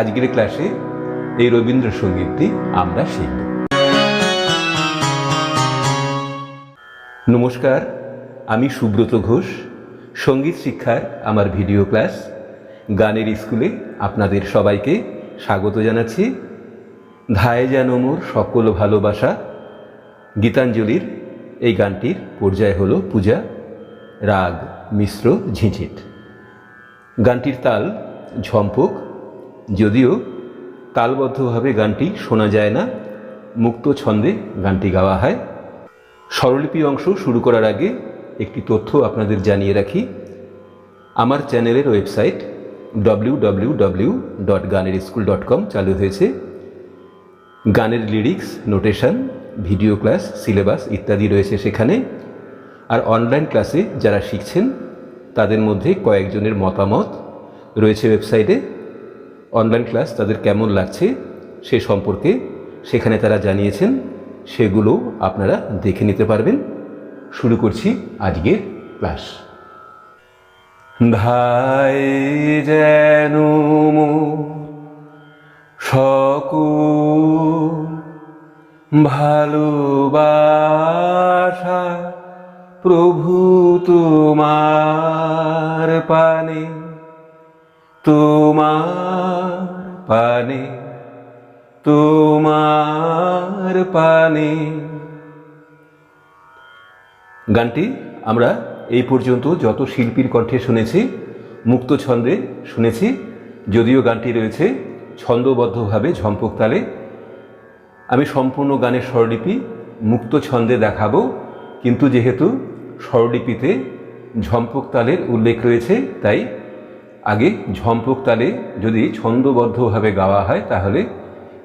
আজকের ক্লাসে এই রবীন্দ্রসঙ্গীতটি আমরা শিখব। নমস্কার, আমি সুব্রত ঘোষ, সংগীত শিক্ষার আমার ভিডিও ক্লাস, গানের স্কুলে আপনাদের সবাইকে স্বাগত জানাচ্ছি। ধায় যেন মোর সকল ভালোবাসা, গীতাঞ্জলির এই গানটির পর্যায় হলো পূজা, রাগ, মিশ্র, ঝিঁঝিট। গানটির তাল ঝম্পক যদিও তালবদ্ধভাবে গানটি শোনা যায় না, মুক্ত ছন্দে গানটি গাওয়া হয়। স্বরলিপি অংশ শুরু করার আগে একটি তথ্য আপনাদের জানিয়ে রাখি। আমার চ্যানেলের website W W W dot গানের স্কুল ডট কম চালু হয়েছে। গানের lyrics, notation, video class, syllabus ইত্যাদি রয়েছে সেখানে। আর অনলাইন ক্লাসে যারা শিখছেন, তাদের মধ্যে কয়েকজনের মতামত রয়েছে ওয়েবসাইটে। অনলাইন ক্লাস তাদের কেমন লাগছে সে সম্পর্কে সেখানে তারা জানিয়েছেন, সেগুলো আপনারা দেখে নিতে পারবেন। শুরু করছি আজকের ক্লাস ভাই যেন সকল ভালোবাসা প্রভু তোমার পানে তোমার পানে তোমার পানে। গানটি আমরা এই পর্যন্ত যত শিল্পীর কণ্ঠে শুনেছি, মুক্ত ছন্দে শুনেছি, যদিও গানটি রয়েছে ছন্দবদ্ধভাবে ঝম্পক তালে। আমি সম্পূর্ণ গানের স্বরলিপি মুক্ত ছন্দে দেখাবো, কিন্তু যেহেতু স্বরলিপিতে ঝম্পক তালের উল্লেখ রয়েছে, তাই আগে ঝম্পক তালে যদি ছন্দবদ্ধভাবে গাওয়া হয়, তাহলে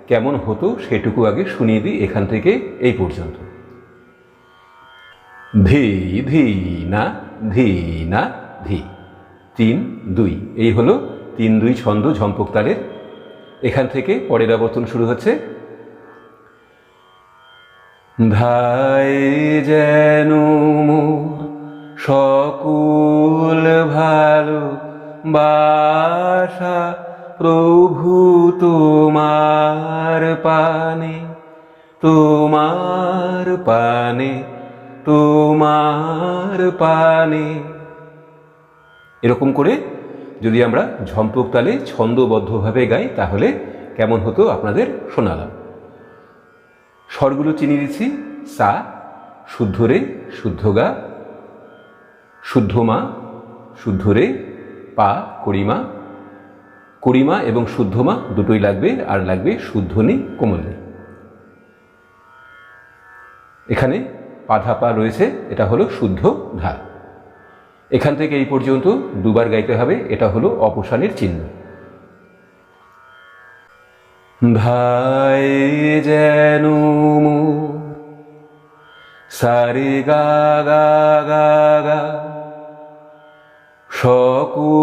কেমন হতো সেটুকু আগে শুনিয়ে দিই এখান থেকে এই পর্যন্ত। ধি ধি না ধি না, ধি। তিন, দুই। এই হলো তিন, দুই ছন্দ ঝম্পক তালের। এখান থেকে পরের আবর্তন শুরু হচ্ছে। ধাই যেন সকল ভালো বাসা, প্রভু তোমার পানে তোমার পানে তোমার পানে। এরকম করে যদি আমরা ঝম্পক তালে ছন্দবদ্ধভাবে গাই, তাহলে কেমন হতো আপনাদের শোনালাম। স্বরগুলো চিনিয়ে দিচ্ছি, সা, শুদ্ধ রে, শুদ্ধ গা, শুদ্ধ মা, শুদ্ধ রে পা করিমা করিমা এবং শুদ্ধ মা দুটোই লাগবে, আর লাগবে শুদ্ধনি, কোমলনি। এখানে পাধা পা রয়েছে, এটা হলো শুদ্ধ ধা এখান থেকে এই পর্যন্ত দুবার গাইতে হবে, এটা হলো অপসানের চিহ্ন। ভাই যেন সারে গা গা গা গা। সকু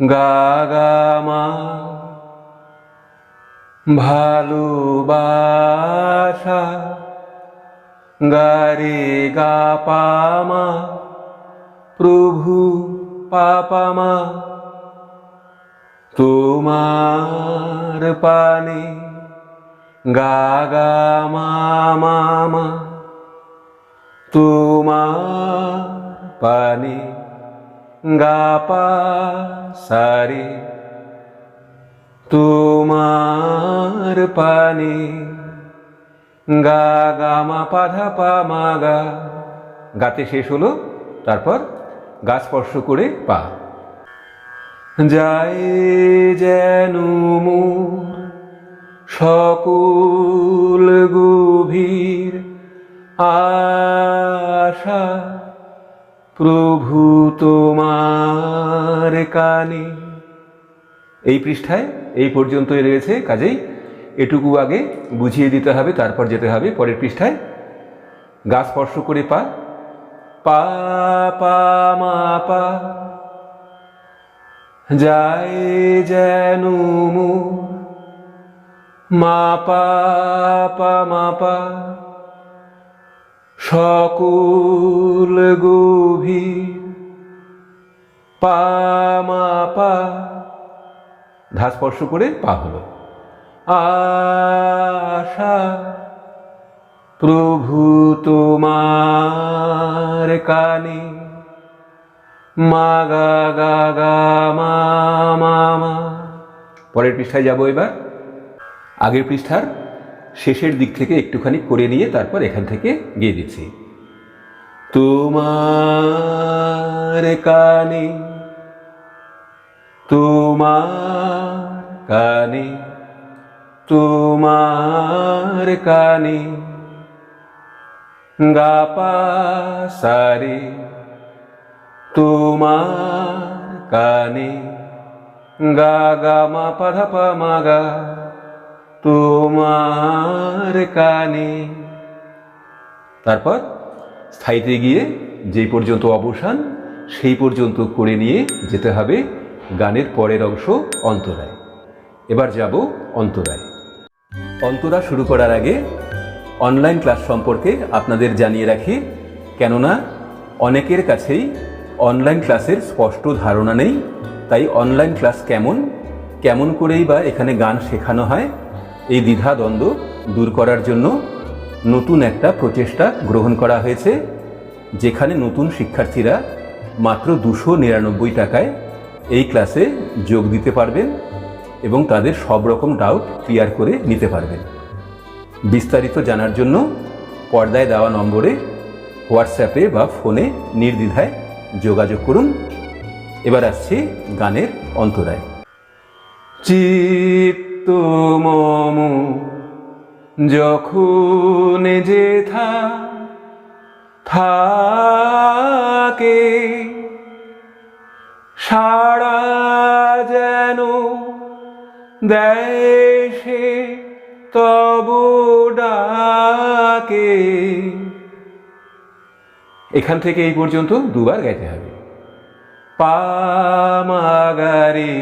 গা গা মা ভালোবাসা গারে গা পামা প্রভু পাপামা তোমার পানে গা গা মামা তোমার পানে, গা পা সারে। তোমার পানে, গা গা পাধা পা মা গা। গাতে শেষ হলো, তারপর গা স্পর্শ করে পা। যায় যেন সকল গভীর আশা প্রভু তোমার কানে। এই পৃষ্ঠায় এই পর্যন্তই রয়েছে, কাজেই এটুকু আগে বুঝিয়ে দিতে হবে, তারপর যেতে হবে। পরের পৃষ্ঠায়, গা স্পর্শ করে পা পা পা, মা, পা, যায় যেন মোর মাপা পা মাপা সকল গভীর পামাপা। ধা স্পর্শ করে পা হলো। আশা প্রভু তোমার কানে। মা গা গা গা মা মা মা। পরের পৃষ্ঠায় যাব এবার। আগের পৃষ্ঠার শেষের দিক থেকে একটুখানি করে নিয়ে তারপর এখান থেকে গিয়ে দিচ্ছি। তোমার কানে তোমার কানে তোমার কানে গাপা সারে, তোমার কানে গা গা মা পাধা পা মা গা তোমার কানে। তারপর স্থায়ীতে গিয়ে যেই পর্যন্ত অবসান, সেই পর্যন্ত করে নিয়ে যেতে হবে গানের পরের অংশ অন্তরায়। এবার যাব অন্তরায়। অন্তরা শুরু করার আগে অনলাইন ক্লাস সম্পর্কে আপনাদের জানিয়ে রাখি, কেননা অনেকের কাছেই অনলাইন ক্লাসের স্পষ্ট ধারণা নেই, তাই অনলাইন ক্লাস কেমন কেমন করেই বা এখানে গান শেখানো হয় এই দ্বিধা দ্বন্দ্ব দূর করার জন্য নতুন একটা প্রচেষ্টা গ্রহণ করা হয়েছে, যেখানে নতুন শিক্ষার্থীরা মাত্র দুশো নিরানব্বই টাকায় এই ক্লাসে যোগ দিতে পারবেন এবং তাদের সব রকম ডাউট ক্লিয়ার করে নিতে পারবেন। বিস্তারিত জানার জন্য পর্দায় দেওয়া নম্বরে হোয়াটসঅ্যাপে বা ফোনে নির্দ্বিধায় যোগাযোগ করুন। এবার আসছে গানের অন্তরায়। চিত্ত মম, যখন যেথা থাকে, সারা যেন দেশে তব ডাকে। এখান থেকে এই পর্যন্ত দুবার গাইতে হবে। পামাগারে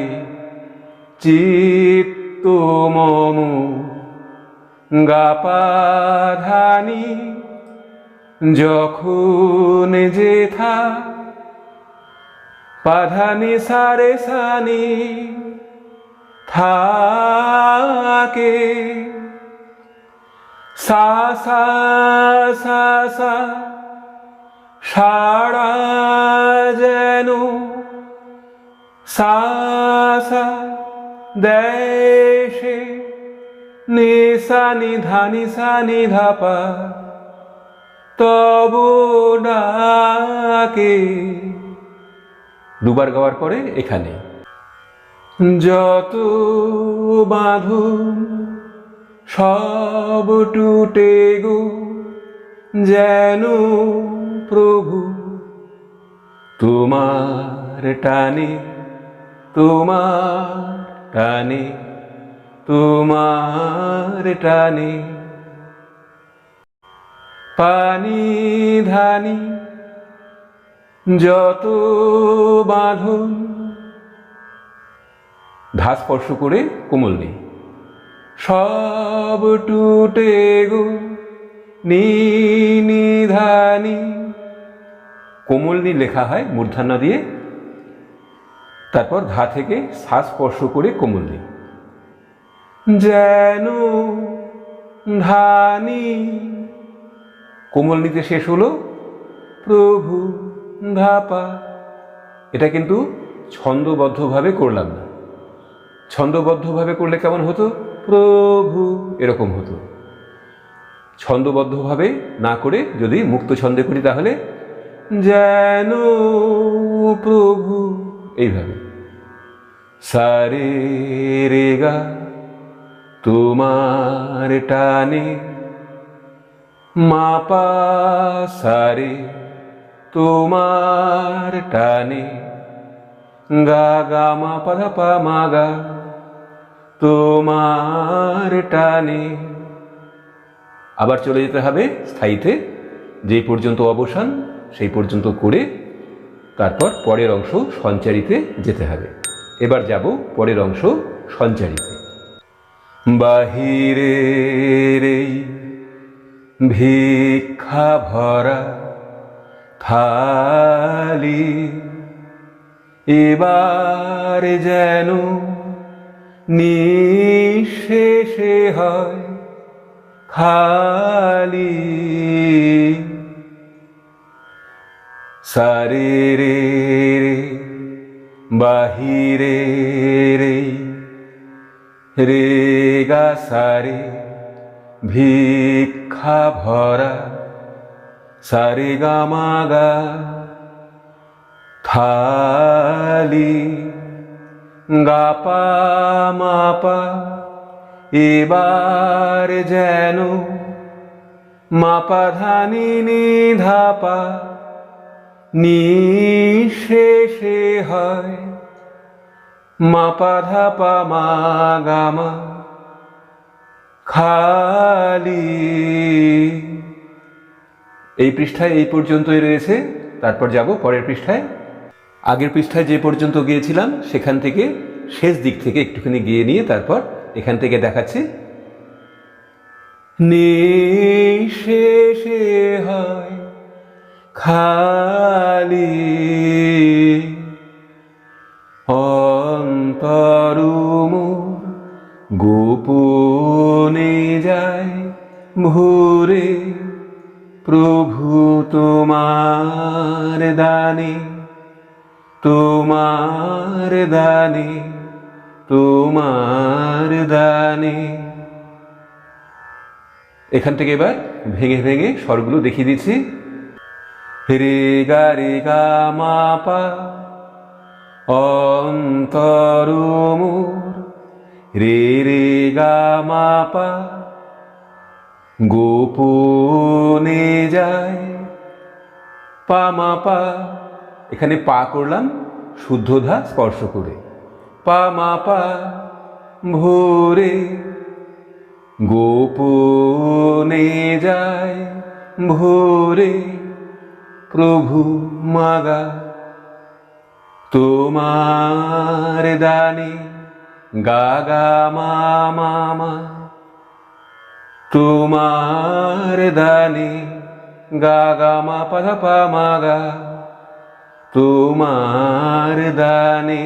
চিত্ত মম। গাপাধানি যখন যেথা পাধানি সারে সানি থাকে। সা সা সা সা, সারা যেন সা সা দেশে নিসা নিধা নিসা নিধাপা তব ডাকে। দুবার গাওয়ার পরে এখানে। যত বাঁধন সব টুটে গো, যেন প্রভু তোমার টানে, তোমার টানে, তোমার টানে। পানি ধানি যত বাঁধন। ধা স্পর্শ করে কোমল নেই। সব টুটে গো নিধানি কোমল নি লেখা হয় মূর্ধান্য দিয়ে। তারপর ঘা থেকে সা স্পর্শ করে কোমল নি যেন ধানি। কোমল নিতে শেষ হলো, প্রভু ধাপা। এটা কিন্তু ছন্দবদ্ধভাবে করলাম না। ছন্দবদ্ধভাবে করলে কেমন হতো? প্রভু এরকম হতো। ছন্দবদ্ধভাবে না করে যদি মুক্ত ছন্দে করি তাহলে? যেন প্রভু এইভাবে। সারে রেগা তোমার টানে মাপা সারে তোমার টানে গা গা মা পধা পা মা গা তোমার টানে। আবার চলে যেতে হবে স্থায়ীতে, যে পর্যন্ত অবসান, সেই পর্যন্ত করে তারপর পরের অংশ সঞ্চারিতে যেতে হবে। এবার যাব পরের অংশ সঞ্চারিতে। বাহিরের ভিক্ষা ভরা থালি, এবার যেন নিঃশেষে হয় খালি। সারে রে রে বাহিরে রে রে গা সারে, ভিক্ষা ভরা, সারে গা মাগা থালি গাপা মাপা এবার যেন মাপা ধানি নিধাপা নিশেষে হয়। মাপা ধাপা মাগামা খালি। এই পৃষ্ঠায় এই পর্যন্তই রয়েছে। তারপর যাব পরের পৃষ্ঠায়। আগের পৃষ্ঠায় যে পর্যন্ত গিয়েছিলাম, সেখান থেকে শেষ দিক থেকে একটুখানি গিয়ে নিয়ে তারপর এখান থেকে দেখাচ্ছি। নিশেষে হয়। খালি অন্তরুমোর গোপনে যায় ভোরে প্রভু তোমার দানে তোমার দানে তোমার দানে। এখান থেকে এবার ভেঙে ভেঙে স্বরগুলো দেখিয়ে দিচ্ছি। রে গা রে গা মা পা অন্তরমোর রে রে গা মা পা গোপনে যায় পা মা পা এখানে পা করলাম শুদ্ধ ধা স্পর্শ করে। পা মা পা ভোরে গোপনে যায় ভোরে প্রভু মাগা, তোমার দানে গাগা মামা, তোমার দানে গাগা মা পধা পা মাগা, তোমার দানে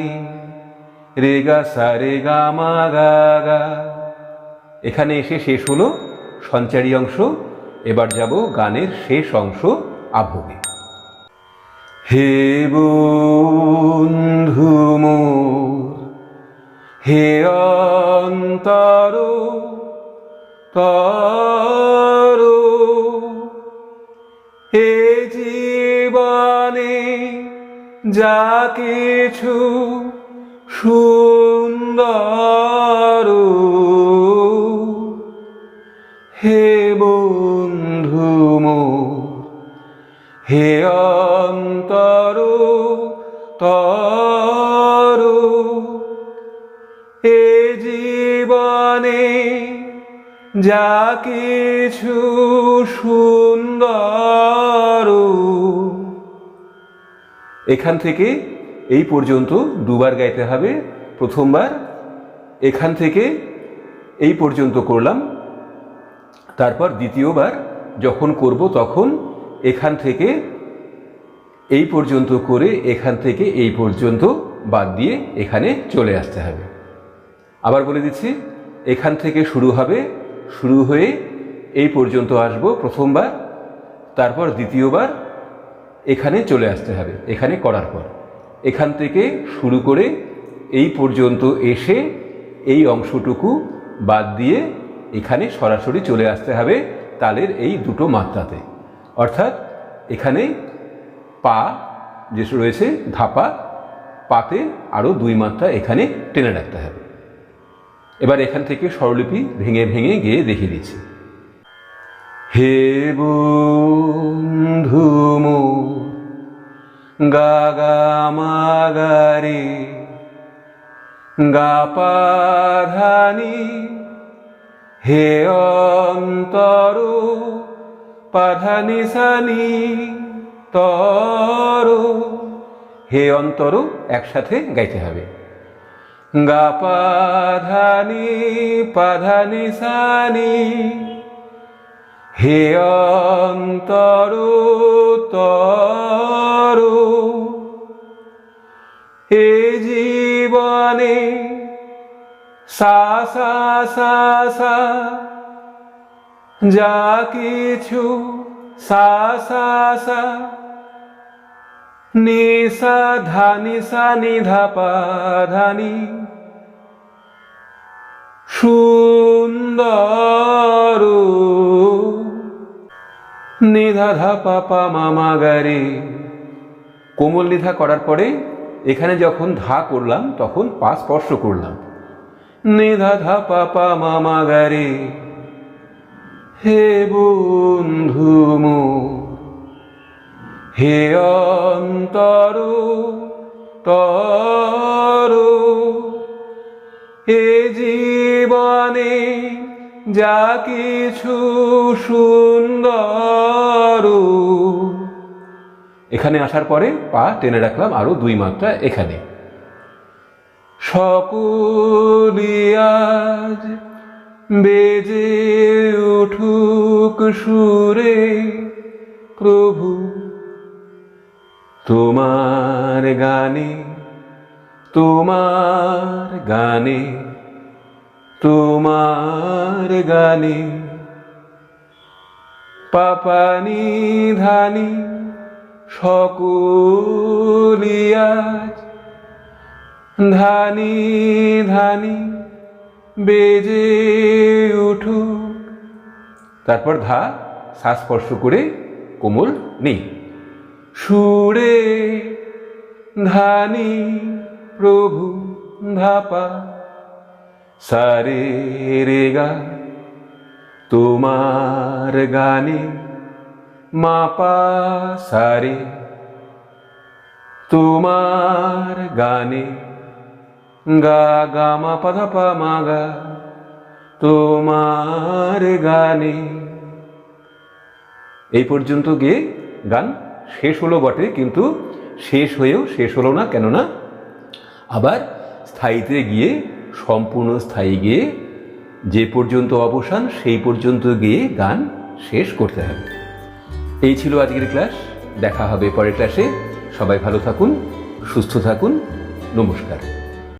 রে গা সা গা মা গা। এখানে এসে শেষ হলো সঞ্চারী অংশ, এবার যাব গানের শেষ অংশ, আভোগে। হে বন্ধু হে অন্তর তর হে জীবনে যা কিছু সুন্দর কিছু সুন্দর। এখান থেকে এই পর্যন্ত দুবার গাইতে হবে, প্রথমবার। এখান থেকে এই পর্যন্ত করলাম। তারপর দ্বিতীয়বার যখন করব তখন এখান থেকে এই পর্যন্ত করে এখান থেকে এই পর্যন্ত বাদ দিয়ে এখানে চলে আসতে হবে। আবার বলে দিচ্ছি, এখান থেকে শুরু হবে, শুরু হয়ে এই পর্যন্ত আসব, প্রথমবার, তারপর দ্বিতীয়বার, এখানে চলে আসতে হবে, এখানে করার পর। এখান থেকে শুরু করে এই পর্যন্ত এসে এই অংশটুকু বাদ দিয়ে এখানে সরাসরি চলে আসতে হবে তালের এই দুটো মাত্রাতে। অর্থাৎ এখানে পা যে রয়েছে, ধাপা, পাতে আরও দুই মাত্রা এখানে টেনে রাখতে হবে। এবার এখান থেকে স্বরলিপি ভেঙে ভেঙে গিয়ে দেখিয়ে দিচ্ছি। হে বন্ধু গা গা মা গা রে গা পা ধা নি হে অন্তর পাধানি সানি তর, হে অন্তর একসাথে গাইতে হবে। গা পাধানি পাধানি সানি হে অন্তরু, তরু, এ জীবনে সা সা যা কিছু সা সা সা ধানি, সা, নিধা, পা, ধানি, সুন্দর। নিধা ধা পা পা মামা গারে। কোমল নিধা করার পরে এখানে যখন ধা করলাম, তখন পা স্পর্শ করলাম। নিধা ধা পা পা মামা গারে, হে বন্ধু হে অন্তর, তরু হে জীবনে যা কিছু সুন্দর। এখানে আসার পরে পা টেনে রাখলাম আরও দুই মাত্রা এখানে। সকলিয়াজ বেজে উঠুক সুরে, প্রভু, তোমার গানে তোমার গানে তোমার গানে পাপানি ধানি সকলিয়াজ ধানি ধানি বেজে উঠুক। তারপর ধা শ্বাস স্পর্শ করে কোমল নেই। সুরে ধানি প্রভু ধাপা সারে রে গা তোমার গানে মাপা সারে তোমার গানে গা গা মা পধা পা মা গা তোমার গানে। এই পর্যন্ত গিয়ে গান শেষ হলো বটে, কিন্তু শেষ হয়েও শেষ হলো না, কেননা আবার স্থায়ীতে গিয়ে সম্পূর্ণ স্থায়ী গিয়ে যে পর্যন্ত অবসান, সেই পর্যন্ত গিয়ে গান শেষ করতে হবে। এই ছিল আজকের ক্লাস। দেখা হবে পরের ক্লাসে। সবাই ভালো থাকুন, সুস্থ থাকুন। নমস্কার।